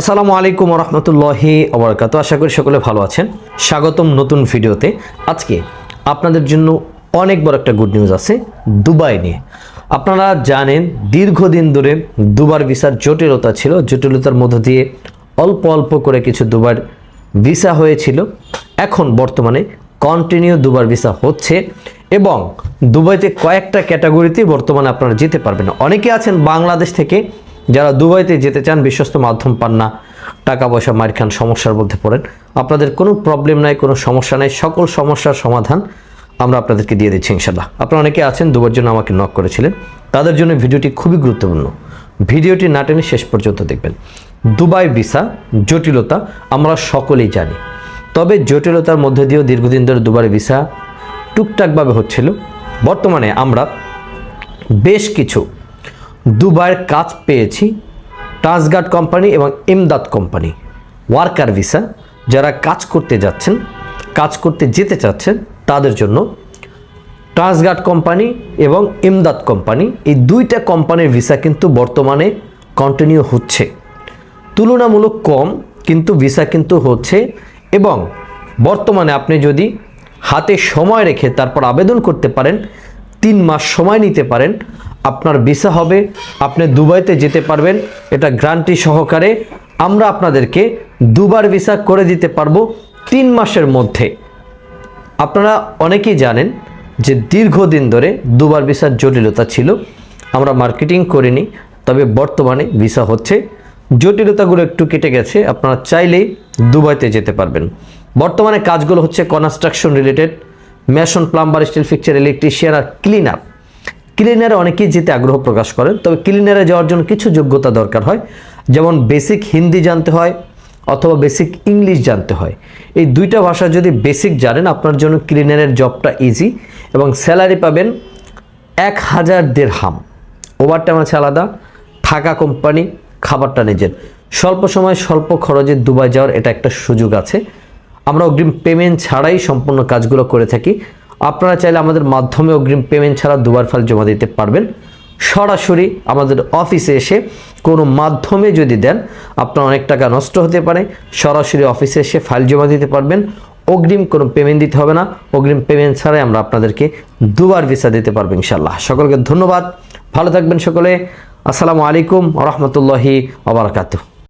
আসসালামু আলাইকুম রহমতুল্লাহি আবরকাত আশা করি সকলে ভালো আছেন। স্বাগতম নতুন ভিডিওতে। আজকে আপনাদের জন্য অনেক বড় একটা গুড নিউজ আছে দুবাই নিয়ে। আপনারা জানেন, দীর্ঘদিন ধরে দুবার ভিসার জটিলতা ছিল। জটিলতার মধ্য দিয়ে অল্প অল্প করে কিছু দুবার ভিসা হয়েছিল। এখন বর্তমানে কন্টিনিউ দুবার ভিসা হচ্ছে এবং দুবাইতে কয়েকটা ক্যাটাগরিতে বর্তমানে আপনারা যেতে পারবেন। অনেকে আছেন বাংলাদেশ থেকে যারা দুবাইতে যেতে চান, বিশ্বস্ত মাধ্যম পান না, টাকা পয়সা মার খান, সমস্যার মধ্যে পড়েন, আপনাদের কোনো প্রবলেম নাই, কোনো সমস্যা নাই, সকল সমস্যার সমাধান আমরা আপনাদেরকে দিয়ে দিচ্ছি ইনশাল্লাহ আপনারা অনেকে আছেন, দুবার জন্য আমাকে নক করেছিলেন। তাদের জন্য ভিডিওটি খুবই গুরুত্বপূর্ণ। ভিডিওটি না টেনে শেষ পর্যন্ত দেখবেন। দুবাই ভিসা, জটিলতা আমরা সকলেই জানি। তবে জটিলতার মধ্যে দিয়েও দীর্ঘদিন ধরে দুবার ভিসা টুকটাকভাবে হচ্ছিল। বর্তমানে আমরা বেশ কিছু দুবাইয়ের কাজ পেয়েছি ট্রান্সগার্ড কোম্পানি এবং ইমদাদ কোম্পানি ওয়ার্কার ভিসা যারা কাজ করতে যাচ্ছেন, কাজ করতে যেতে চাচ্ছেন, তাদের জন্য ট্রান্সগার্ড কোম্পানি এবং ইমদাদ কোম্পানি এই দুইটা কোম্পানির ভিসা কিন্তু বর্তমানে কন্টিনিউ হচ্ছে। তুলনামূলক কম, কিন্তু ভিসা কিন্তু হচ্ছে এবং বর্তমানে আপনি যদি হাতে সময় রেখে তারপর আবেদন করতে পারেন, তিন মাস সময় নিতে পারেন আপনার ভিসা হবে, আপনি দুবাইতে যেতে পারবেন, এটা গ্রান্টি সহকারে আমরা আপনাদেরকে দুবার ভিসা করে দিতে পারব তিন মাসের মধ্যে। আপনারা অনেকেই জানেন যে দীর্ঘদিন ধরে দুবার ভিসার জটিলতা ছিল, আমরা মার্কেটিং করিনি, তবে বর্তমানে ভিসা হচ্ছে। জটিলতাগুলো একটু কেটে গেছে, আপনারা চাইলেই দুবাইতে যেতে পারবেন। বর্তমানে কাজগুলো হচ্ছে construction related, mason, plumber, steel fixer electrician আর ক্লিনার। ক্লিনারে অনেকেই যেতে আগ্রহ প্রকাশ করেন, তবে ক্লিনারে যাওয়ার জন্য কিছু যোগ্যতা দরকার হয়। যেমন বেসিক হিন্দি জানতে হয় অথবা বেসিক ইংলিশ জানতে হয়। এই দুইটা ভাষা যদি বেসিক জানেন, আপনার জন্য ক্লিনারের জবটা ইজি এবং স্যালারি পাবেন এক হাজার দেড়হাম। ওভারটাইম আছে আলাদা, থাকা কোম্পানি খাবারটা নিজের। স্বল্প সময় স্বল্প খরচে দুবাই যাওয়ার এটা একটা সুযোগ আছে। আমরা অগ্রিম পেমেন্ট ছাড়াই সম্পূর্ণ কাজগুলো করে থাকি। আপনারা চাইলে আমাদের মাধ্যমে অগ্রিম পেমেন্ট ছাড়া দুবার ফাইল জমা দিতে পারবেন। সরাসরি আমাদের অফিসে এসে কোনো মাধ্যমে যদি দেন, আপনার অনেক টাকা নষ্ট হতে পারে। সরাসরি অফিসে এসে ফাইল জমা দিতে পারবেন। অগ্রিম কোনো পেমেন্ট দিতে হবে না। অগ্রিম পেমেন্ট ছাড়াই আমরা আপনাদেরকে দুবার ভিসা দিতে পারব ইনশাল্লাহ সকলকে ধন্যবাদ। ভালো থাকবেন সকলে। আসসালামু আলাইকুম রহমতুল্লাহি ওবরাকাতুহ